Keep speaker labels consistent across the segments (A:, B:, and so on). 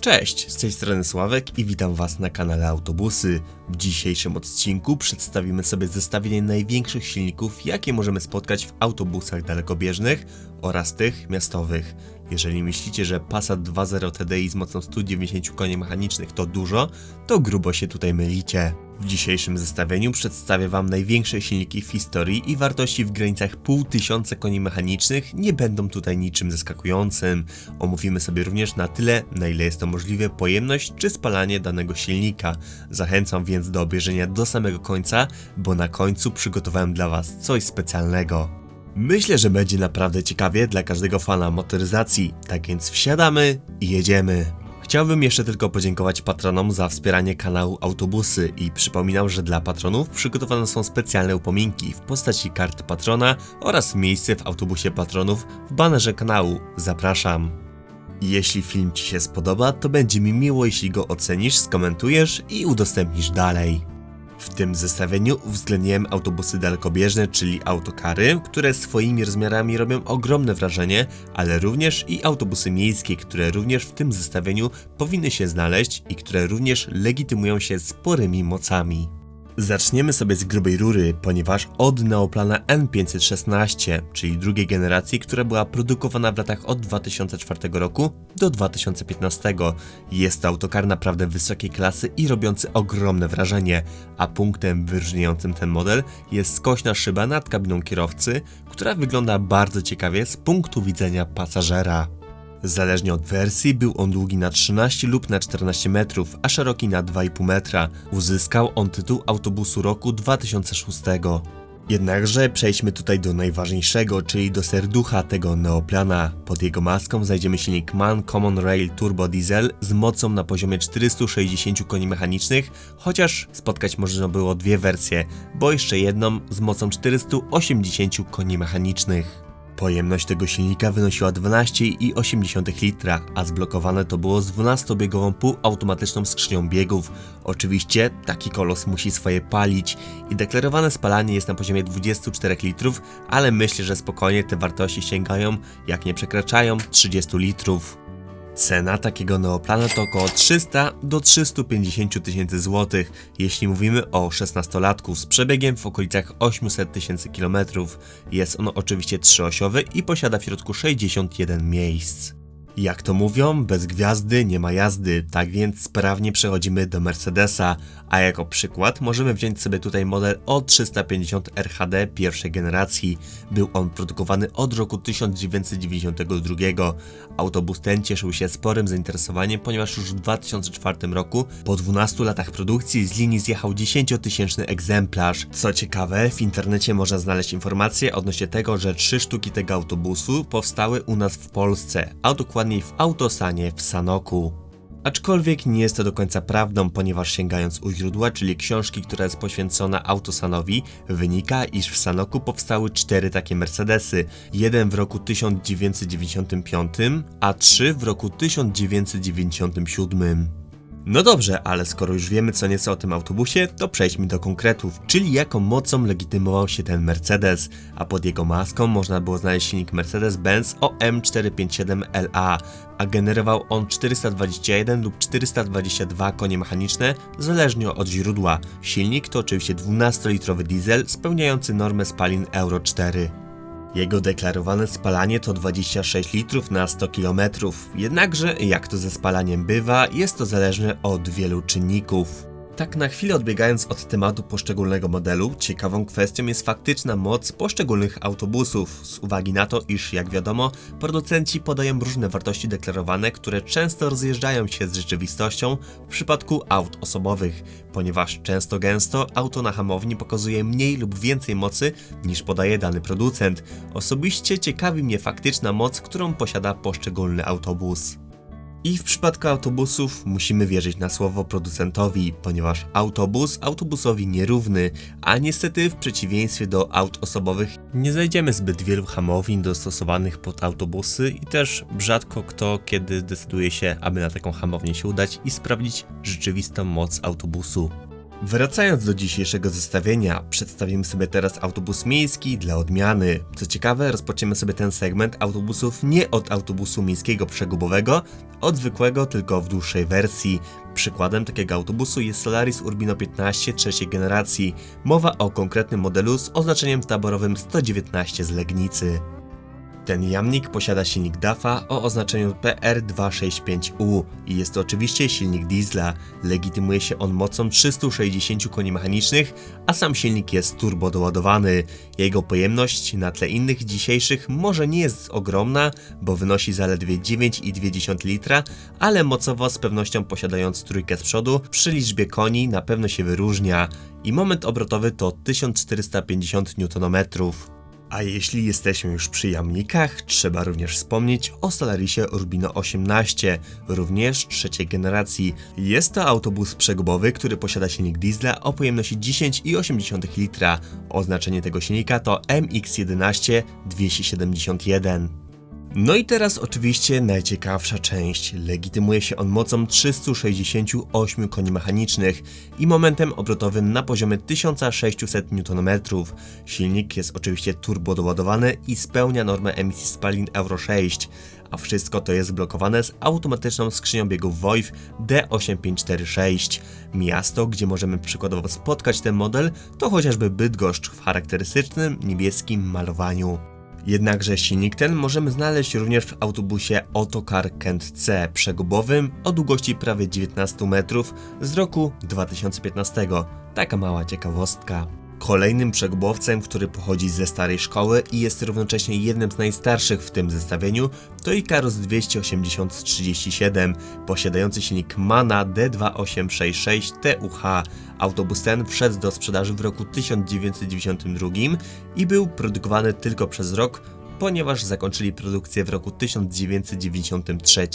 A: Cześć, z tej strony Sławek i witam Was na kanale Autobusy. W dzisiejszym odcinku przedstawimy sobie zestawienie największych silników, jakie możemy spotkać w autobusach dalekobieżnych oraz tych miastowych. Jeżeli myślicie, że Passat 2.0 TDI z mocą 190 koni mechanicznych to dużo, to grubo się tutaj mylicie. W dzisiejszym zestawieniu przedstawię Wam największe silniki w historii i wartości w granicach pół tysiąca koni mechanicznych nie będą tutaj niczym zaskakującym. Omówimy sobie również na tyle, na ile jest to możliwe, pojemność czy spalanie danego silnika. Zachęcam więc do obejrzenia do samego końca, bo na końcu przygotowałem dla Was coś specjalnego. Myślę, że będzie naprawdę ciekawie dla każdego fana motoryzacji, tak więc wsiadamy i jedziemy. Chciałbym jeszcze tylko podziękować patronom za wspieranie kanału Autobusy i przypominam, że dla patronów przygotowane są specjalne upominki w postaci kart patrona oraz miejsce w autobusie patronów w banerze kanału. Zapraszam. Jeśli film Ci się spodoba, to będzie mi miło, jeśli go ocenisz, skomentujesz i udostępnisz dalej. W tym zestawieniu uwzględniłem autobusy dalekobieżne, czyli autokary, które swoimi rozmiarami robią ogromne wrażenie, ale również i autobusy miejskie, które również w tym zestawieniu powinny się znaleźć i które również legitymują się sporymi mocami. Zaczniemy sobie z grubej rury, ponieważ od Neoplana N516, czyli drugiej generacji, która była produkowana w latach od 2004 roku do 2015. Jest to autokar naprawdę wysokiej klasy i robiący ogromne wrażenie, a punktem wyróżniającym ten model jest skośna szyba nad kabiną kierowcy, która wygląda bardzo ciekawie z punktu widzenia pasażera. Zależnie od wersji był on długi na 13 lub na 14 metrów, a szeroki na 2,5 metra. Uzyskał on tytuł autobusu roku 2006. Jednakże przejdźmy tutaj do najważniejszego, czyli do serducha tego Neoplana. Pod jego maską znajdziemy silnik MAN Common Rail Turbo Diesel z mocą na poziomie 460 koni mechanicznych, chociaż spotkać można było dwie wersje, bo jeszcze jedną z mocą 480 koni mechanicznych. Pojemność tego silnika wynosiła 12,8 litra, a zblokowane to było z 12-biegową półautomatyczną skrzynią biegów. Oczywiście taki kolos musi swoje palić i deklarowane spalanie jest na poziomie 24 litrów, ale myślę, że spokojnie te wartości sięgają, jak nie przekraczają 30 litrów. Cena takiego neoplana to około 300 do 350 tysięcy złotych, jeśli mówimy o 16-latku z przebiegiem w okolicach 800 tysięcy kilometrów. Jest on oczywiście trzyosiowy i posiada w środku 61 miejsc. Jak to mówią, bez gwiazdy nie ma jazdy, tak więc sprawnie przechodzimy do Mercedesa, a jako przykład możemy wziąć sobie tutaj model O350 RHD pierwszej generacji. Był on produkowany od roku 1992. Autobus ten cieszył się sporym zainteresowaniem, ponieważ już w 2004 roku, po 12 latach produkcji, z linii zjechał 10-tysięczny egzemplarz. Co ciekawe, w internecie można znaleźć informacje odnośnie tego, że trzy sztuki tego autobusu powstały u nas w Polsce, a dokładniej w Autosanie w Sanoku. Aczkolwiek nie jest to do końca prawdą, ponieważ sięgając u źródła, czyli książki, która jest poświęcona Autosanowi, wynika, iż w Sanoku powstały cztery takie Mercedesy. Jeden w roku 1995, a trzy w roku 1997. No dobrze, ale skoro już wiemy co nieco o tym autobusie, to przejdźmy do konkretów, czyli jaką mocą legitymował się ten Mercedes, a pod jego maską można było znaleźć silnik Mercedes-Benz OM457LA, a generował on 421 lub 422 konie mechaniczne, zależnie od źródła. Silnik to oczywiście 12-litrowy diesel spełniający normę spalin Euro 4. Jego deklarowane spalanie to 26 litrów na 100 km. Jednakże, jak to ze spalaniem bywa, jest to zależne od wielu czynników. Tak na chwilę odbiegając od tematu poszczególnego modelu, ciekawą kwestią jest faktyczna moc poszczególnych autobusów, z uwagi na to, iż jak wiadomo, producenci podają różne wartości deklarowane, które często rozjeżdżają się z rzeczywistością w przypadku aut osobowych, ponieważ często gęsto auto na hamowni pokazuje mniej lub więcej mocy niż podaje dany producent. Osobiście ciekawi mnie faktyczna moc, którą posiada poszczególny autobus. I w przypadku autobusów musimy wierzyć na słowo producentowi, ponieważ autobus autobusowi nierówny, a niestety w przeciwieństwie do aut osobowych nie znajdziemy zbyt wielu hamowin dostosowanych pod autobusy i też rzadko kto kiedy decyduje się, aby na taką hamownię się udać i sprawdzić rzeczywistą moc autobusu. Wracając do dzisiejszego zestawienia, przedstawimy sobie teraz autobus miejski dla odmiany. Co ciekawe, rozpoczniemy sobie ten segment autobusów nie od autobusu miejskiego przegubowego, od zwykłego, tylko w dłuższej wersji. Przykładem takiego autobusu jest Solaris Urbino 15 trzeciej generacji. Mowa o konkretnym modelu z oznaczeniem taborowym 119 z Legnicy. Ten jamnik posiada silnik DAFA o oznaczeniu PR265U i jest to oczywiście silnik diesla. Legitymuje się on mocą 360 koni mechanicznych, a sam silnik jest turbo doładowany. Jego pojemność na tle innych dzisiejszych może nie jest ogromna, bo wynosi zaledwie 9,2 litra, ale mocowo z pewnością posiadając trójkę z przodu przy liczbie koni na pewno się wyróżnia i moment obrotowy to 1450 Nm. A jeśli jesteśmy już przy jamnikach, trzeba również wspomnieć o Solarisie Urbino 18, również trzeciej generacji. Jest to autobus przegubowy, który posiada silnik diesla o pojemności 10,8 litra. Oznaczenie tego silnika to MX11 271. No i teraz oczywiście najciekawsza część. Legitymuje się on mocą 368 koni mechanicznych i momentem obrotowym na poziomie 1600 Nm. Silnik jest oczywiście turbo doładowany i spełnia normę emisji spalin Euro 6, a wszystko to jest blokowane z automatyczną skrzynią biegów VoIF D8546. Miasto, gdzie możemy przykładowo spotkać ten model, to chociażby Bydgoszcz w charakterystycznym niebieskim malowaniu. Jednakże silnik ten możemy znaleźć również w autobusie Autocar Kent C przegubowym o długości prawie 19 metrów z roku 2015. Taka mała ciekawostka. Kolejnym przegubowcem, który pochodzi ze starej szkoły i jest równocześnie jednym z najstarszych w tym zestawieniu, to Icarus 280-37, posiadający silnik MANA D2866 TUH. Autobus ten wszedł do sprzedaży w roku 1992 i był produkowany tylko przez rok, ponieważ zakończyli produkcję w roku 1993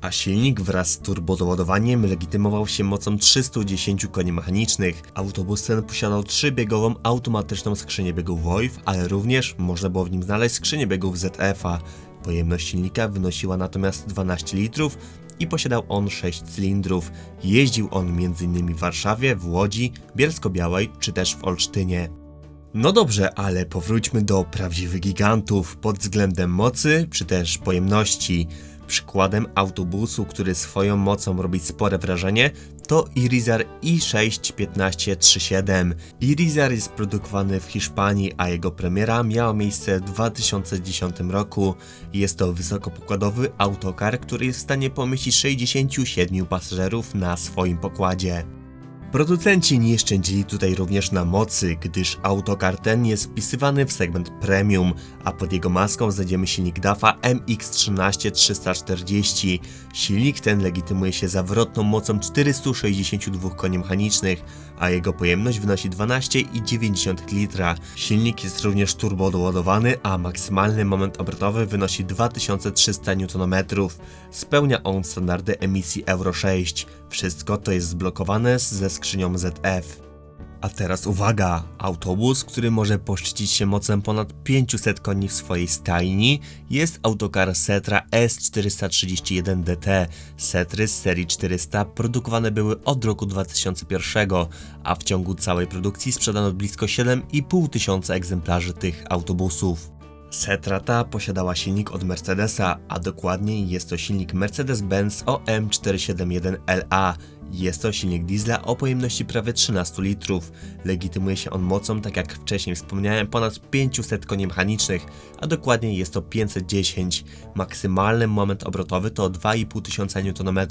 A: a silnik wraz z turbodoładowaniem legitymował się mocą 310 koni mechanicznych. Autobus ten posiadał trzybiegową automatyczną skrzynię biegów VoIF, ale również można było w nim znaleźć skrzynię biegów ZF-a. Pojemność silnika wynosiła natomiast 12 litrów i posiadał on 6 cylindrów. Jeździł on m.in. w Warszawie, w Łodzi, Bielsko-Białej czy też w Olsztynie. No dobrze, ale powróćmy do prawdziwych gigantów pod względem mocy czy też pojemności. Przykładem autobusu, który swoją mocą robi spore wrażenie, to Irizar i6-1537. Irizar jest produkowany w Hiszpanii, a jego premiera miała miejsce w 2010 roku. Jest to wysokopokładowy autokar, który jest w stanie pomieścić 67 pasażerów na swoim pokładzie. Producenci nie szczędzili tutaj również na mocy, gdyż autokar ten jest wpisywany w segment premium, a pod jego maską znajdziemy silnik DAFA MX13340. Silnik ten legitymuje się zawrotną mocą 462 koni mechanicznych, a jego pojemność wynosi 12,9 litra. Silnik jest również turbo doładowany, a maksymalny moment obrotowy wynosi 2300 Nm. Spełnia on standardy emisji Euro 6. Wszystko to jest zblokowane ze skrzynią ZF. A teraz uwaga! Autobus, który może poszczycić się mocą ponad 500 koni w swojej stajni, jest autokar Setra S431DT. Setry z serii 400 produkowane były od roku 2001, a w ciągu całej produkcji sprzedano blisko 7,5 tysiąca egzemplarzy tych autobusów. Setra ta posiadała silnik od Mercedesa, a dokładniej jest to silnik Mercedes-Benz OM471LA. Jest to silnik diesla o pojemności prawie 13 litrów. Legitymuje się on mocą, tak jak wcześniej wspomniałem, ponad 500 koni mechanicznych, a dokładniej jest to 510. Maksymalny moment obrotowy to 2,5 tysiąca Nm.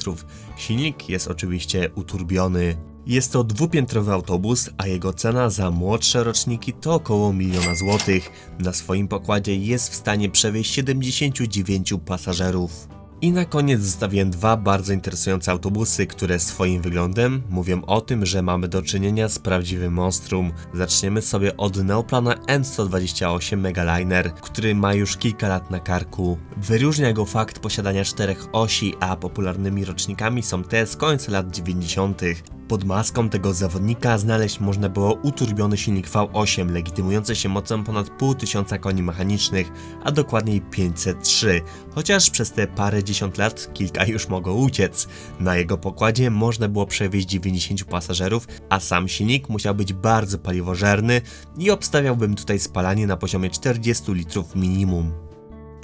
A: Silnik jest oczywiście uturbiony. Jest to dwupiętrowy autobus, a jego cena za młodsze roczniki to około miliona złotych. Na swoim pokładzie jest w stanie przewieźć 79 pasażerów. I na koniec zostawiłem dwa bardzo interesujące autobusy, które swoim wyglądem mówią o tym, że mamy do czynienia z prawdziwym monstrum. Zaczniemy sobie od Neoplana N128 Megaliner, który ma już kilka lat na karku. Wyróżnia go fakt posiadania czterech osi, a popularnymi rocznikami są te z końca lat 90. Pod maską tego zawodnika znaleźć można było uturbiony silnik V8 legitymujący się mocą ponad pół tysiąca koni mechanicznych, a dokładniej 503, chociaż przez te parę dziesiąt lat kilka już mogło uciec. Na jego pokładzie można było przewieźć 90 pasażerów, a sam silnik musiał być bardzo paliwożerny i obstawiałbym tutaj spalanie na poziomie 40 litrów minimum.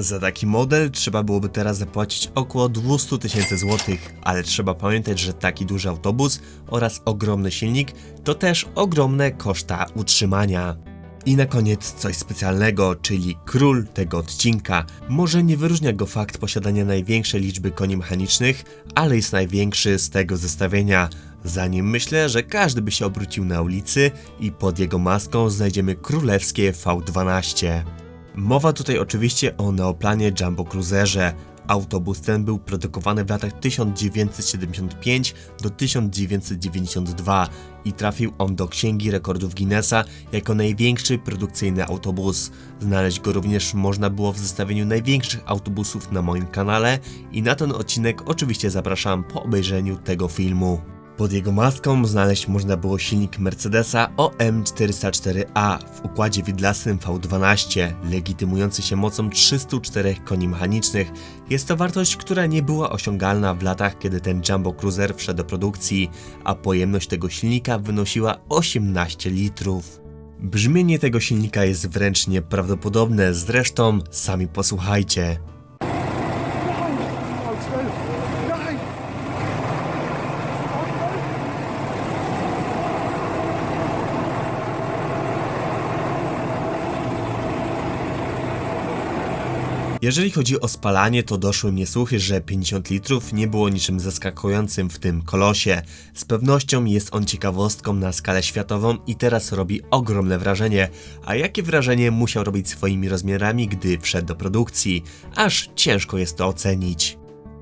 A: Za taki model trzeba byłoby teraz zapłacić około 200 tysięcy złotych, ale trzeba pamiętać, że taki duży autobus oraz ogromny silnik to też ogromne koszta utrzymania. I na koniec coś specjalnego, czyli król tego odcinka. Może nie wyróżnia go fakt posiadania największej liczby koni mechanicznych, ale jest największy z tego zestawienia. Zanim myślę, że każdy by się obrócił na ulicy i pod jego maską znajdziemy królewskie V12. Mowa tutaj oczywiście o neoplanie Jumbo Cruiserze. Autobus ten był produkowany w latach 1975 do 1992 i trafił on do Księgi Rekordów Guinnessa jako największy produkcyjny autobus. Znaleźć go również można było w zestawieniu największych autobusów na moim kanale i na ten odcinek oczywiście zapraszam po obejrzeniu tego filmu. Pod jego maską znaleźć można było silnik Mercedesa OM404A w układzie widlastym V12, legitymujący się mocą 304 koni mechanicznych. Jest to wartość, która nie była osiągalna w latach, kiedy ten Jumbo Cruiser wszedł do produkcji, a pojemność tego silnika wynosiła 18 litrów. Brzmienie tego silnika jest wręcz nieprawdopodobne, zresztą sami posłuchajcie. Jeżeli chodzi o spalanie, to doszły mnie słuchy, że 50 litrów nie było niczym zaskakującym w tym kolosie. Z pewnością jest on ciekawostką na skalę światową i teraz robi ogromne wrażenie. A jakie wrażenie musiał robić swoimi rozmiarami, gdy wszedł do produkcji? Aż ciężko jest to ocenić.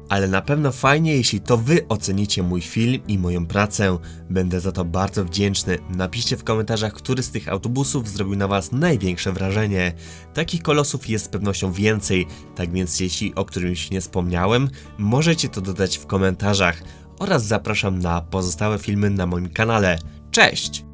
A: Ale na pewno fajnie, jeśli to wy ocenicie mój film i moją pracę. Będę za to bardzo wdzięczny. Napiszcie w komentarzach, który z tych autobusów zrobił na was największe wrażenie. Takich kolosów jest z pewnością więcej, tak więc jeśli o którymś nie wspomniałem, możecie to dodać w komentarzach. Oraz zapraszam na pozostałe filmy na moim kanale. Cześć!